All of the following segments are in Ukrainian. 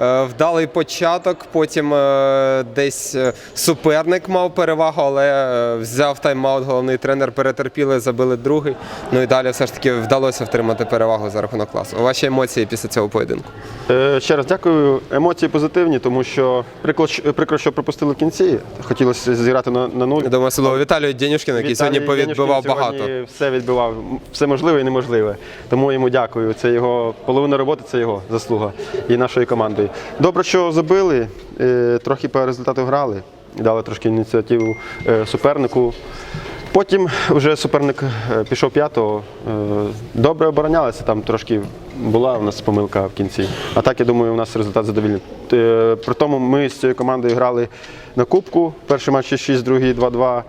Е, Вдалий початок, потім е, десь е, суперник мав перевагу, але взяв тайм-аут головний тренер, перетерпіли, забили другий. Ну і далі все ж таки вдалося втримати перевагу за рахунок класу. Ваші емоції після цього поєдинку? Ще раз дякую. Емоції позитивні, тому що прикро, що- пропустили в кінці. Хотілося зіграти на, на нуль. Я думаю, слово Віталію Денюшкіну, який сьогодні повідбивав багато. сьогодні Все відбивав, все можливе і неможливе. Тому йому дякую. Це його половина роботи, це його заслуга і нашої команди. Добре, що забили, е, трохи по результату грали, дали трошки ініціативу е, супернику. Потім вже суперник е, пішов п'ятого. Добре оборонялися, там трошки була у нас помилка в кінці. А так, я думаю, у нас результат задовільний. При тому ми з цією командою грали на Кубку. Перший матч 6-6, другий 2-2.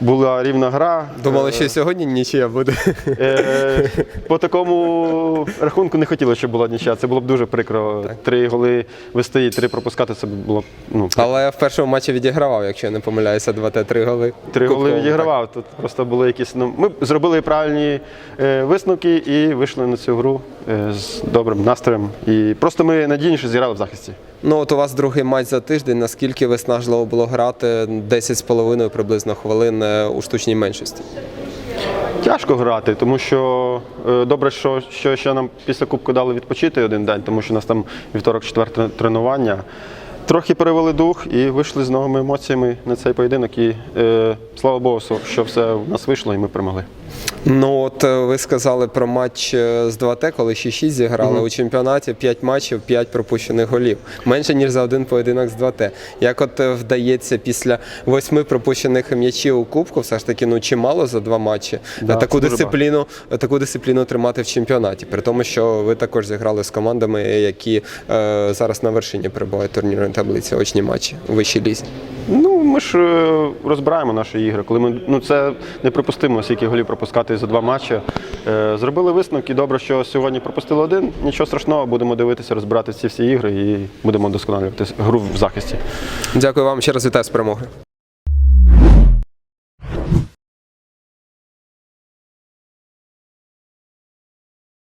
Була рівна гра. Думали, що сьогодні нічия буде. Е, По такому рахунку не хотілося, щоб була нічия. Це було б дуже прикро. Три голи вести і три пропускати, це було б ну, Але в першому матчі відігравав, якщо я не помиляюся, 2-3 голи. Три голи Кубковому, відігравав. Тут просто були якісь. Ну, ми зробили правильні е, висновки і вийшли на цю гру е, з добрим настроєм. І просто ми надійніше зіграли в захисті. Ну, от у вас другий матч за тиждень. Наскільки виснажливо було грати 10,5 приблизно хвилин е, у штучній меншості? Тяжко грати, тому що е, добре, що, що ще нам після Кубку дали відпочити один день, тому що у нас там вівторок, четвер тренування. Трохи перевели дух і вийшли з новими емоціями на цей поєдинок. І е, слава Богу, що все в нас вийшло і ми перемогли. Ну, от е, ви сказали про матч е, з 2Т, коли 6-6 зіграли у чемпіонаті 5 матчів, 5 пропущених голів. Менше ніж за один поєдинок з 2Т. Як от е, вдається після восьми пропущених м'ячів у Кубку, все ж таки ну чимало за два матчі. Да, таку дисципліну, таку дисципліну тримати в чемпіонаті. При тому, що ви також зіграли з командами, які е, зараз на вершині перебувають турнірної таблиці, очні матчі вищій лізі. Ну, ми ж е, розбираємо наші ігри. Коли ми ну це неприпустимо, скільки голів пропускати за два матчі. Е, зробили висновки. Добре, що сьогодні пропустили один. Нічого страшного, будемо дивитися, розбирати ці всі ігри і будемо досконалювати гру в захисті. Дякую вам ще раз вітаю з перемогою.